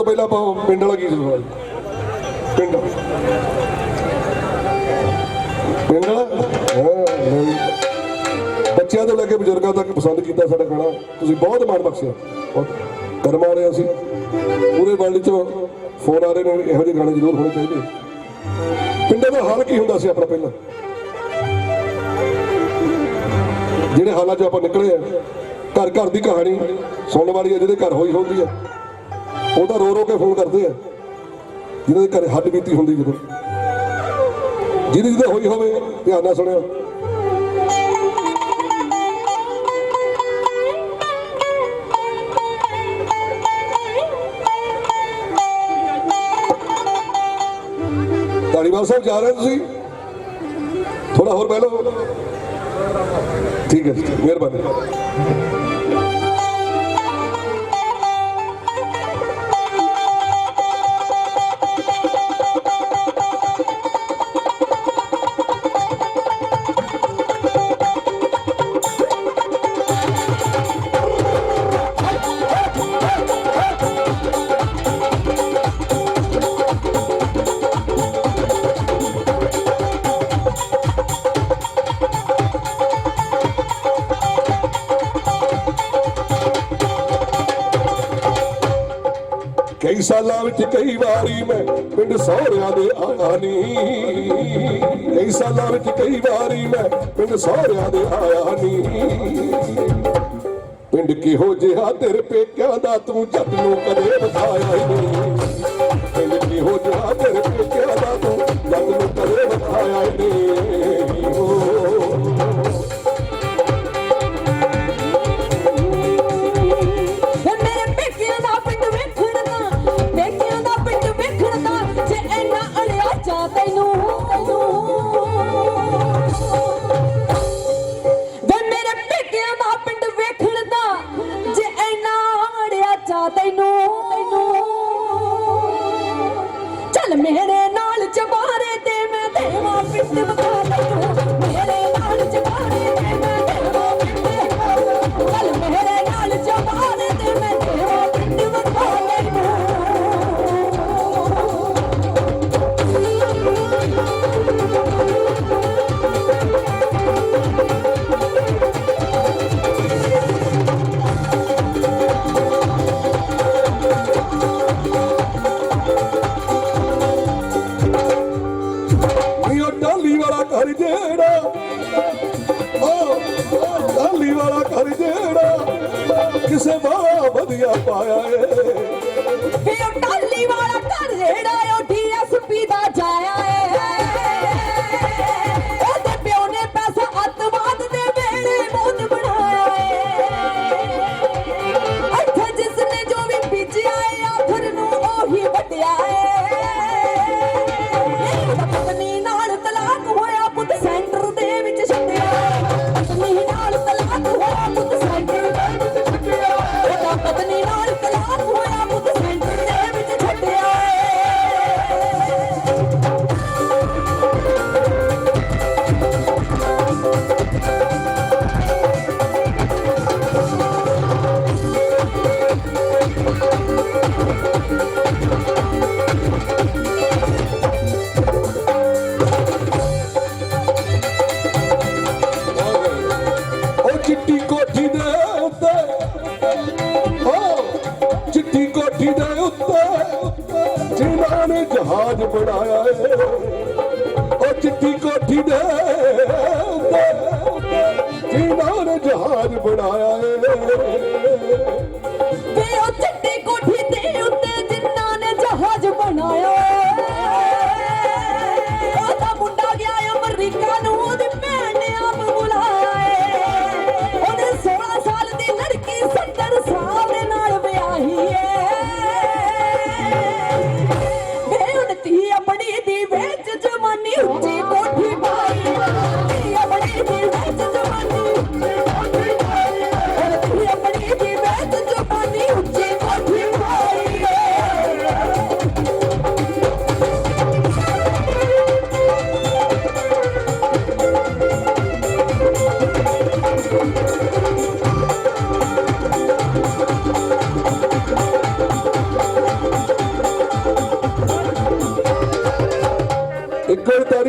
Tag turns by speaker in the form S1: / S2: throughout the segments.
S1: ਤੋਂ ਪਹਿਲਾਂ ਆਪਾਂ ਪਿੰਡ ਵਾਲਾ ਗੀਤ ਸੁਣਾਇਆ ਪਿੰਡ। ਪਿੰਡ ਬੱਚਿਆਂ ਤੋਂ ਲੈ ਕੇ ਬਜ਼ੁਰਗਾਂ ਤੱਕ ਪਸੰਦ ਕੀਤਾ ਸਾਡਾ ਗਾਣਾ ਤੁਸੀਂ ਬਹੁਤ ਮਾਣ ਬਖਸ਼ਿਆ। ਬਹੁਤ ਕਰਮ ਰਿਹਾ ਸੀ। ਪੂਰੇ ਵਰਲਡ ਚ ਫੋਨ ਆ ਰਹੇ ਨੇ, ਇਹੋ ਜਿਹੇ ਗਾਣੇ ਜ਼ਰੂਰ ਹੋਣੇ ਚਾਹੀਦੇ। ਪਿੰਡਾਂ ਦਾ ਹਾਲ ਕੀ ਹੁੰਦਾ ਸੀ ਆਪਣਾ ਪਹਿਲਾਂ? ਜਿਹੜੇ ਹਾਲਾਂ 'ਚ ਆਪਾਂ ਨਿਕਲੇ ਆ ਘਰ ਘਰ ਦੀ ਕਹਾਣੀ ਸੁਣਨ ਵਾਲੀ ਆ, ਜਿਹਦੇ ਘਰ ਹੋਈ ਹੁੰਦੀ ਹੈ ਉਹ ਤਾਂ ਰੋ ਰੋ ਕੇ ਫੋਨ ਕਰਦੇ ਆ। ਜਿਹਨਾਂ ਦੇ ਘਰ ਹੱਡ ਬੀਤੀ ਹੁੰਦੀ ਜਦੋਂ। ਜਿਹਦੀ ਜਿਹਦੇ ਹੋਈ ਹੋਵੇ, ਧਿਆਨ ਨਾਲ ਸੁਣਿਓ। ਧਾਲੀਵਾਲ ਸਾਹਿਬ ਜਾ ਰਹੇ ਤੁਸੀਂ? ਥੋੜਾ ਹੋਰ ਬਹਿ ਲਓ। ਠੀਕ ਹੈ, ਮਿਹਰਬਾਨੀ। ਸਾਲਾਂ ਵਿੱਚ ਕਈ ਵਾਰੀ ਮੈਂ ਪਿੰਡ ਸਹੁਰਿਆਂ ਦੇ ਆਇਆ ਨਹੀਂ ਕਈ ਸਾਲਾਂ ਵਿੱਚ ਕਈ ਵਾਰੀ ਮੈਂ ਪਿੰਡ ਸਹੁਰਿਆਂ ਦੇ ਆਇਆ ਨਹੀਂ ਪਿੰਡ ਕਿਹੋ ਜਿਹਾ ਤੇਰੇ ਪੇਕਿਆਂ ਦਾ ਤੂੰ ਜੱਟ ਨੂੰ ਕਦੇ ਵਿਖਾਇਆ ਹੀ ਨਹੀਂ ਪਿੰਡ ਕਿਹੋ ਜਿਹਾ ਤੇਰੇ ਪੇਕਿਆਂ ਦਾ ਤੂੰ ਜੱਟ ਨੂੰ ਕਦੇ ਵਿਖਾਇਆ ਹੀ ਨਹੀਂ
S2: ਮੇਰੇ ਨਾਲ ਤੇ ਮੈਂ ਦੇਵਾਂ ਪਿੰਡ
S1: ਬੜਾ ਵਧੀਆ ਪਾਇਆ ਏ।
S2: ਵੀ ਉਹ ਟਾਲੀ ਵਾਲਾ ਘਰ ਜਿਹੜਾ ਉਹ
S1: ਚਿੱਟੀ ਕੋਠੀ ਦੇ ਉੱਤੇ ਜਿਨ੍ਹਾਂ ਨੇ ਜਹਾਜ਼ ਬਣਾਇਆ ਏ, ਉਹ ਚਿੱਟੀ ਕੋਠੀ ਦੇ ਉੱਤੇ ਜਿਨ੍ਹਾਂ ਨੇ ਜਹਾਜ਼ ਬਣਾਇਆ ਏ।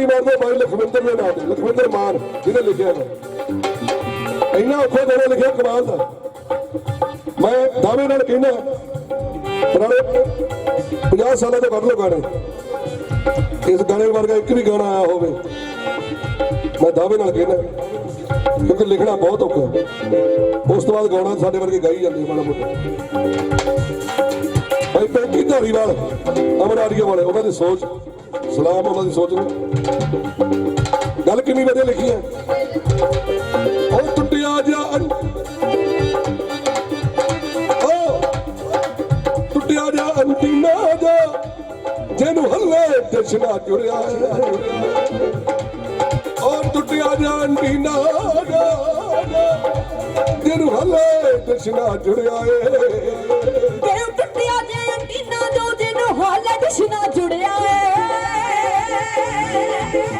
S1: ਵਾਰੀ ਤਾਰੀ ਮਾਰਦੇ ਬਾਈ ਲਖਵਿੰਦਰ ਦੇ ਨਾਂ ਤੇ ਲਖਵਿੰਦਰ ਮਾਨ ਜਿਹਨੇ ਲਿਖਿਆ ਹੈ ਇੰਨਾ ਔਖਾ ਗਾਣਾ ਲਿਖਿਆ, ਕਮਾਲ ਦਾ। ਮੈਂ ਦਾਅਵੇ ਨਾਲ ਕਹਿੰਦਾ, ਪੁਰਾਣੇ 50 ਸਾਲਾਂ ਦੇ ਕੱਢ ਲਓ ਗਾਣੇ। ਇਸ ਗਾਣੇ ਵਰਗਾ ਇੱਕ ਵੀ ਗਾਣਾ ਆਇਆ ਹੋਵੇ, ਮੈਂ ਦਾਅਵੇ ਨਾਲ ਕਹਿੰਦਾ, ਕਿਉਂਕਿ ਲਿਖਣਾ ਬਹੁਤ ਔਖਾ। ਉਸ ਤੋਂ ਬਾਅਦ ਗਾਉਣਾ ਸਾਡੇ ਵਰਗੇ ਗਾਈ ਜਾਂਦੇ ਮਾੜਾ ਮੋਟਾ। ਭਾਈ ਪੈਂਕੀ ਧਾਰੀਵਾਲ ਅਮਰਾਰੀਆ ਵਾਲੇ, ਉਹਨਾਂ ਦੀ ਸੋਚ, ਸਲਾਮ ਉਹਨਾਂ ਦੀ ਸੋਚ ਨੂੰ। ਗੱਲ ਕਿੰਨੀ ਵਧੀਆ ਲਿਖੀ ਹੈ। ਉਹ ਟੁੱਟਿਆ ਜਾ ਅੰ- ਉਹ ਟੁੱਟਿਆ ਜਾ ਅੰਤੀਨਾ ਜਾ ਜਿਹਨੂੰ ਹੱਲੇ ਦਸ਼ਨਾ ਜੁੜਿਆ ਉਹ ਟੁੱਟਿਆ ਜਾ ਅੰਤੀਨਾ ਜਾ ਜਿਹਨੂੰ ਹੱਲੇ ਦਸ਼ਨਾ ਜੁੜਿਆ ਏ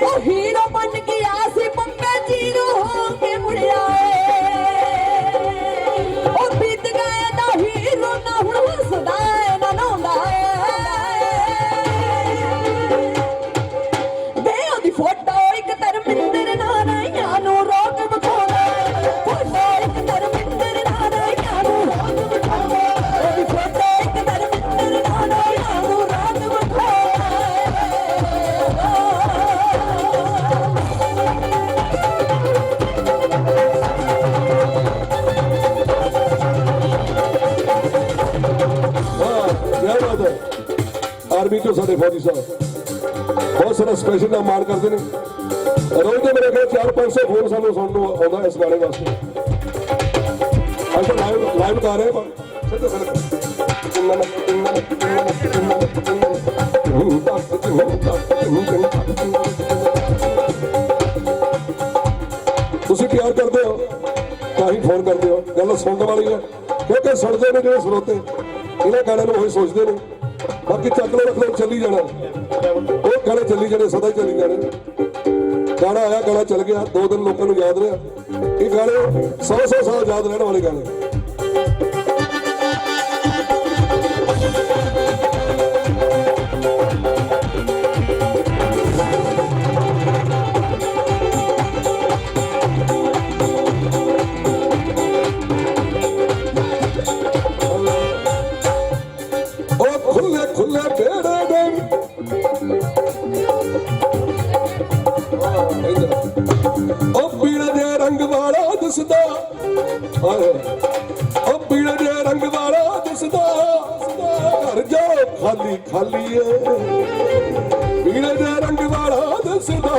S2: ਉਹ ਹੀਰੋ ਬਣ ਗਿਆ।
S1: ਆਰਮੀ ਸਾਡੇ ਫੌਜੀ ਸਾਹਿਬ। ਬਹੁਤ ਸਾਰਾ ਸਪੈਸ਼ਲ ਦਾ ਮਾਣ ਕਰਦੇ ਨੇ। ਰੋਜ਼ ਦੇ ਮੇਰੇ ਕੋਲ 4-500 ਫੋਨ ਸਾਨੂੰ ਸੁਣਨ ਨੂੰ ਆਉਂਦਾ ਇਸ ਗਾਣੇ ਵਾਸਤੇ। ਅੱਜ ਲਾਈਵ ਲਾਈਵ ਗਾ ਰਹੇ ਹਾਂ। ਸਿੱਧਾ ਤੁਸੀਂ ਪਿਆਰ ਕਰਦੇ ਹੋ, ਤਾਂ ਹੀ ਫੋਨ ਕਰਦੇ ਹੋ। ਗੱਲ ਸੁਣਨ ਵਾਲੀ ਹੈ। ਕਿਉਂਕਿ ਸੁਣਦੇ ਨੇ ਜਿਹੜੇ ਸਰੋਤੇ। ਇਹਨਾਂ ਗਾਣਿਆਂ ਨੂੰ ਉਹੀ ਸੋਚਦੇ ਨੇ। ਬਾਕੀ ਚੱਕ ਲੋ ਰੱਖ ਲੋ ਚੱਲੀ ਜਾਣਾ। ਉਹ ਗਾਣੇ ਚੱਲੀ ਜਾਣੇ, ਸਦਾ ਹੀ ਚੱਲੀ ਜਾਣੇ। ਗਾਣਾ ਆਇਆ, ਗਾਣਾ ਚੱਲ ਗਿਆ, ਦੋ ਦਿਨ ਲੋਕਾਂ ਨੂੰ ਯਾਦ ਰਿਹਾ। ਇਹ ਗਾਣੇ 100 100 ਸਾਲ ਯਾਦ ਰਹਿਣ ਵਾਲੇ ਗਾਣੇ। ਉਹ ਪੀਲੇ ਦੇ ਰੰਗ ਵਾਲਾ ਦਿਸਦਾ। ਘਰ ਜਾ ਖਾਲੀ ਖਾਲੀ ਏ ਪੀਲੇ ਦੇ ਰੰਗ ਵਾਲਾ ਦਿਸਦਾ।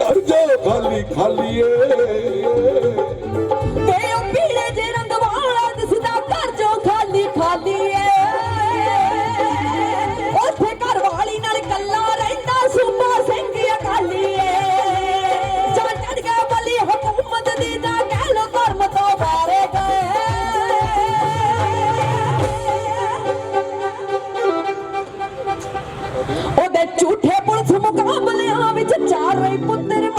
S1: ਘਰ ਜਾ ਖਾਲੀ ਖਾਲੀ ਏ
S2: ਝੂਠੇ ਪੁਲਿਸ ਮੁਕਾਬਲਿਆਂ ਵਿੱਚ ਚਾਰ ਹੀ ਪੁੱਤਰ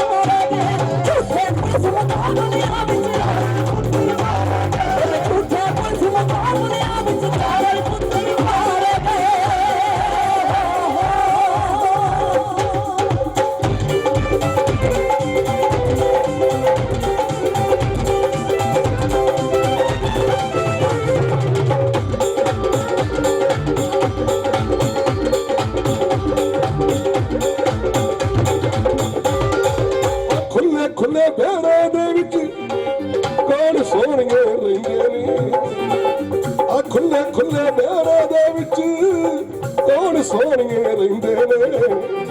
S1: ਖੁੱਲੇ ਖੁੱਲੇ ਵਿਹੜੇ ਦੇ ਵਿੱਚ ਕੌਣ ਸੋਹਣੀਏ ਰਹਿੰਦੇ ਨੇ?